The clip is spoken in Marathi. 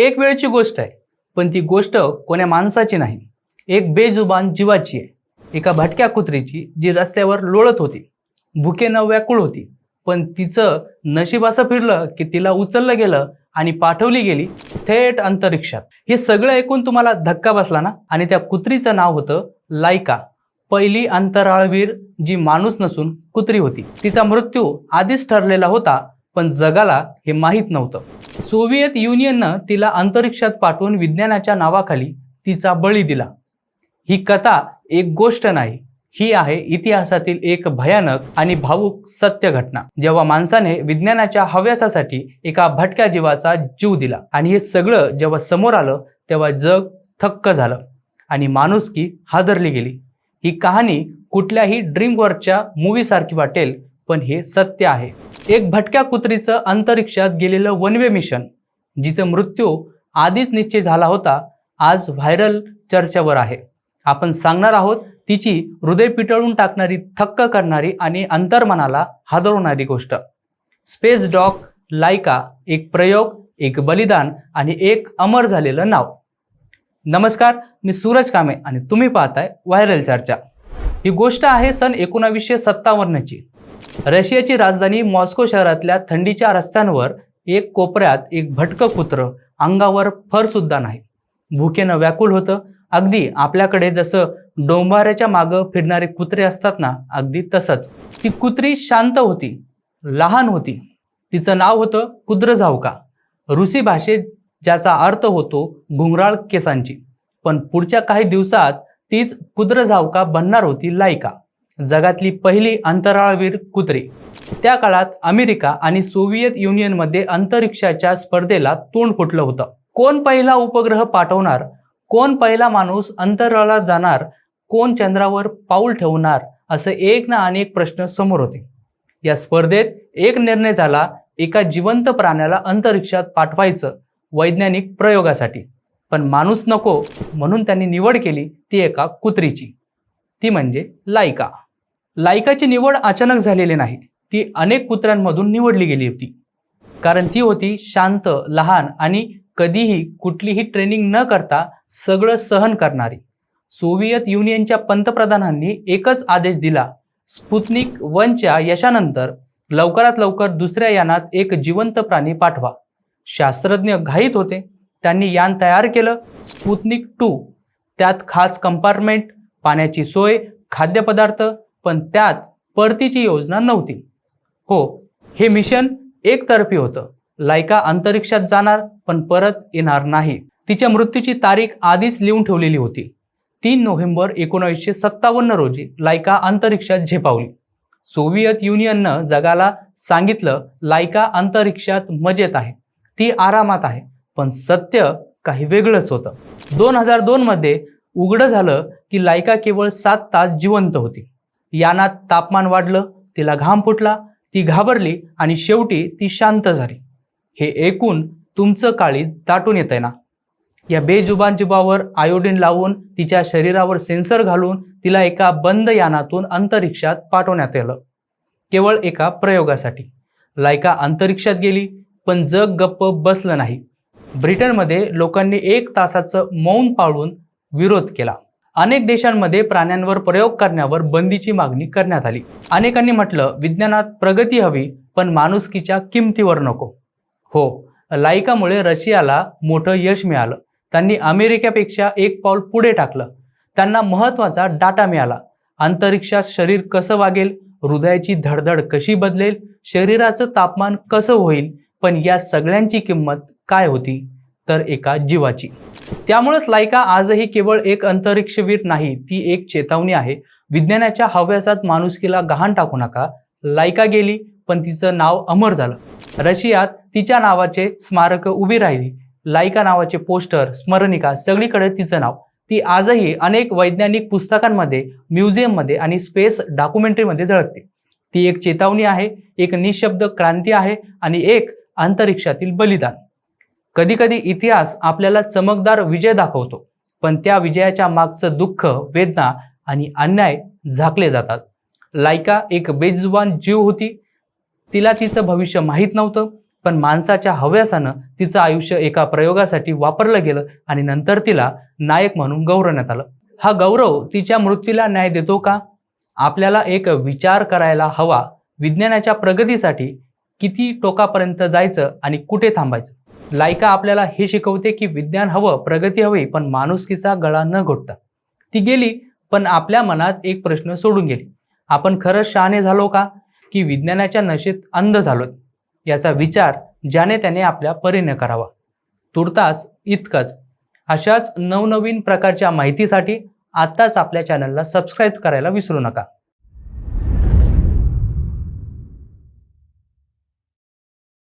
एक वेळची गोष्ट आहे पण ती गोष्ट कोण्या माणसाची नाही. एक बेजुबान जीवाची आहे. एका भटक्या कुत्रीची जी रस्त्यावर लोळत होती. भुकेनं व्याकुळ होती पण तिचं नशीब असं फिरलं की तिला उचललं गेलं आणि पाठवली गेली थेट अंतरिक्षात. हे सगळं ऐकून तुम्हाला धक्का बसला ना? आणि त्या कुत्रीचं नाव होतं लायका पहिली अंतराळवीर जी माणूस नसून कुत्री होती. तिचा मृत्यू आधीच ठरलेला होता पण जगाला हे माहीत नव्हतं. सोव्हिएत युनियननं तिला अंतरिक्षात पाठवून विज्ञानाच्या नावाखाली तिचा बळी दिला. ही कथा एक गोष्ट नाही ही आहे इतिहासातील एक भयानक आणि भावूक सत्य घटना. जेव्हा माणसाने विज्ञानाच्या हव्यासासाठी एका भटक्या जीवाचा जीव दिला आणि हे सगळं जेव्हा समोर आलं तेव्हा जग थक्क झालं आणि माणुसकी हादरली गेली. ही कहाणी कुठल्याही ड्रीमवर्कच्या मूवीसारखी वाटेल पण हे सत्य आहे. एक भटक्या कुत्रीचं अंतरिक्षात गेलेलं वनवे मिशन जिथं मृत्यू आधीच निश्चित झाला होता आज व्हायरल चर्चेवर आहे. आपण सांगणार आहोत तिची हृदय पिटळून टाकणारी थक्क करणारी आणि अंतर्मनाला हादरवणारी गोष्ट. स्पेस डॉक लायका एक प्रयोग एक बलिदान आणि एक अमर झालेलं नाव. नमस्कार मी सूरज कामे आणि तुम्ही पाहताय व्हायरल चर्चा. ही गोष्ट आहे सन एकोणावीसशे सत्तावन्नची. रशियाची राजधानी मॉस्को शहरातल्या थंडीच्या रस्त्यांवर एक कोपऱ्यात एक भटकं कुत्रं अंगावर फर सुद्धा नाही. भुकेनं व्याकुल होतं. अगदी आपल्याकडे जसं डोंबाऱ्याच्या मागं फिरणारे कुत्रे असतात ना अगदी तसंच. ती कुत्री शांत होती लहान होती. तिचं नाव होतं कुद्रझावका रुसी भाषेत ज्याचा अर्थ होतो घुंगराळ केसांची. पण पुढच्या काही दिवसात तीच कुद्रझावका बनणार होती लायका. जगातली पहिली अंतराळवीर कुत्री. त्या काळात अमेरिका आणि सोव्हिएत युनियनमध्ये अंतरिक्षाच्या स्पर्धेला तोंड फुटलं होतं. कोण पहिला उपग्रह पाठवणार? कोण पहिला माणूस अंतराळात जाणार? कोण चंद्रावर पाऊल ठेवणार? असं एक ना अनेक प्रश्न समोर होते. या स्पर्धेत एक निर्णय झाला एका जिवंत प्राण्याला अंतरिक्षात पाठवायचं वैज्ञानिक प्रयोगासाठी. पण माणूस नको म्हणून त्यांनी निवड केली ती एका कुत्रीची. ती म्हणजे लायका. लायकाची निवड अचानक झालेली नाही ती अनेक कुत्र्यांमधून निवडली गेली होती. कारण ती होती शांत लहान आणि कधीही कुठलीही ट्रेनिंग न करता सगळं सहन करणारी. सोव्हिएत युनियनच्या पंतप्रधानांनी एकच आदेश दिला स्पुतनिक वनच्या यशानंतर लवकरात लवकर दुसऱ्या यानात एक जिवंत प्राणी पाठवा. शास्त्रज्ञ घाईत होते. त्यांनी यान तयार केलं स्पुतनिक टू. त्यात खास कंपार्टमेंट पाण्याची सोय खाद्यपदार्थ पण त्यात परतीची योजना नव्हती. हो हे मिशन एकतर्फी होतं. लायका अंतरिक्षात जाणार पण परत येणार नाही. तिच्या मृत्यूची तारीख आधीच लिहून ठेवलेली होती. तीन नोव्हेंबर एकोणीसशे सत्तावन्न रोजी लायका अंतरिक्षात झेपावली. सोव्हिएत युनियननं जगाला सांगितलं लायका अंतरिक्षात मजेत आहे. ती आरामात आहे पण सत्य काही वेगळंच होतं. दोन हजार दोनमध्ये उघडं झालं की लायका केवळ सात तास जिवंत होती. यानात तापमान वाढलं तिला घाम फुटला ती घाबरली आणि शेवटी ती शांत झाली. हे ऐकून तुमचं काळी दाटून येतंय ना? या बेजुबान जीवावर आयोडीन लावून तिच्या शरीरावर सेन्सर घालून तिला एका बंद यानातून अंतरिक्षात पाठवण्यात आलं. केवळ एका प्रयोगासाठी. लायका अंतरिक्षात गेली पण जग गप्प बसलं नाही. ब्रिटनमध्ये लोकांनी एक तासाचं मौन पाळून विरोध केला. अनेक देशांमध्ये प्राण्यांवर प्रयोग करण्यावर बंदीची मागणी करण्यात आली. अनेकांनी म्हटलं विज्ञानात प्रगती हवी पण माणुसकीच्या किमतीवर नको. हो लायकामुळे रशियाला मोठं यश मिळालं. त्यांनी अमेरिकेपेक्षा एक पाऊल पुढे टाकलं. त्यांना महत्त्वाचा डाटा मिळाला. अंतरिक्षात शरीर कसं वागेल हृदयाची धडधड कशी बदलेल शरीराचं तापमान कसं होईल पण या सगळ्यांची किंमत काय होती? तर एका जीवाची. त्यामुळेच लायका आजही केवळ एक अंतरिक्षवीर नाही ती एक चेतावणी आहे. विज्ञानाच्या हव्यासात माणुसकीला गहाण टाकू नका. लायका गेली पण तिचं नाव अमर झालं. रशियात तिच्या नावाचे स्मारक उभी राहिली. लायका नावाचे पोस्टर स्मरणिका सगळीकडे तिचं नाव. ती आजही अनेक वैज्ञानिक पुस्तकांमध्ये म्युझियममध्ये आणि स्पेस डॉक्युमेंटरीमध्ये झळकते. ती एक चेतावणी आहे एक निशब्द क्रांती आहे आणि एक अंतरिक्षातील बलिदान. कधीकधी इतिहास आपल्याला चमकदार विजय दाखवतो पण त्या विजयाच्या मागचं दुःख वेदना आणि अन्याय झाकले जातात. लायका एक बेजुबान जीव होती. तिला तिचं भविष्य माहीत नव्हतं पण माणसाच्या हव्यासानं तिचं आयुष्य एका प्रयोगासाठी वापरलं गेलं आणि नंतर तिला नायक म्हणून गौरवण्यात आलं. हा गौरव तिच्या मृत्यूला न्याय देतो का? आपल्याला एक विचार करायला हवा. विज्ञानाच्या प्रगतीसाठी किती टोकापर्यंत जायचं आणि कुठे थांबायचं? लायका आपल्याला हे शिकवते की विज्ञान हवं प्रगती हवी पण माणुसकीचा गळा न घोटता. ती गेली पण आपल्या मनात एक प्रश्न सोडून गेली. आपण खरंच शहाणे झालो का? की विज्ञानाच्या नशेत अंध झालो याचा विचार ज्याने त्याने आपल्या परीने करावा. तुर्तास इतकंच. अशाच नवनवीन प्रकारच्या माहितीसाठी आत्ताच आपल्या चॅनलला सबस्क्राईब करायला विसरू नका.